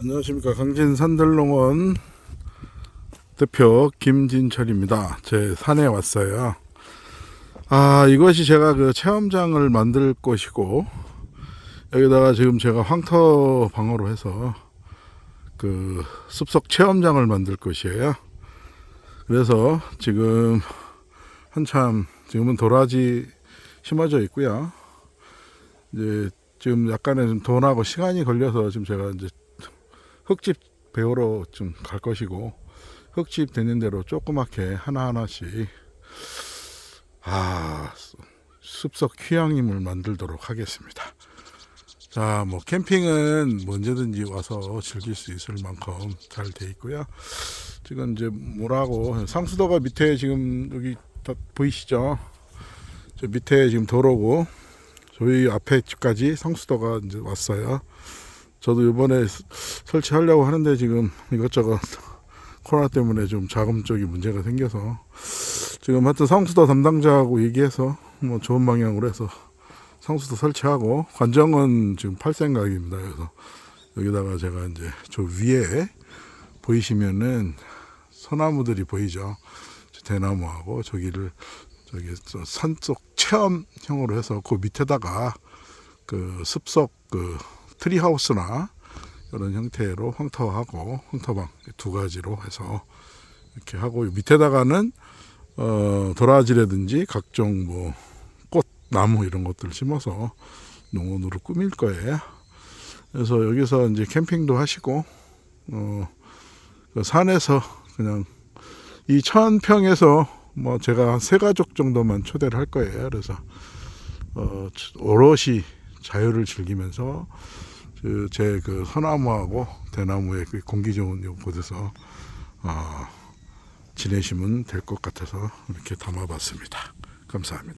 안녕하십니까 강진 산들농원 대표 김진철입니다. 제 산에 왔어요. 아 이것이 제가 그 체험장을 만들 곳이고 여기다가 지금 제가 황터 방어로 해서 그 숲속 체험장을 만들 곳이에요. 그래서 지금 한참 지금은 도라지 심어져 있고요. 이제 지금 약간의 좀 돈하고 시간이 걸려서 지금 제가 이제 흙집 배우러 좀 갈 것이고 흙집 되는 대로 조그맣게 하나하나씩 아 숲속 휴양림을 만들도록 하겠습니다. 자, 뭐 캠핑은 뭐 언제든지 와서 즐길 수 있을 만큼 잘 돼 있고요. 지금 이제 뭐라고 상수도가 밑에 지금 여기 다 보이시죠? 저 밑에 지금 도로고 저희 앞에 집까지 상수도가 이제 왔어요. 저도 이번에 스- 설치하려고 하는데 지금 이것저것 코로나 때문에 좀 자금 쪽이 문제가 생겨서 지금 하여튼 상수도 담당자하고 얘기해서 뭐 좋은 방향으로 해서 상수도 설치하고 관정은 지금 팔 생각입니다. 그래서 여기다가 제가 이제 저 위에 보이시면은 소나무들이 보이죠. 저 대나무하고 저기를 저기 저 산속 체험형으로 해서 그 밑에다가 그 숲속 그 트리하우스나 이런 형태로 황터하고 황터방 두 가지로 해서 이렇게 하고 밑에다가는 어 도라지라든지 각종 뭐 꽃 나무 이런 것들 심어서 농원으로 꾸밀 거예요. 그래서 여기서 이제 캠핑도 하시고 어 그 산에서 그냥 이 천평에서 뭐 제가 한 세 가족 정도만 초대를 할 거예요. 그래서 어 오롯이 자유를 즐기면서 제 그 소나무하고 대나무의 그 공기 좋은 요 곳에서 어, 지내시면 될 것 같아서 이렇게 담아봤습니다. 감사합니다.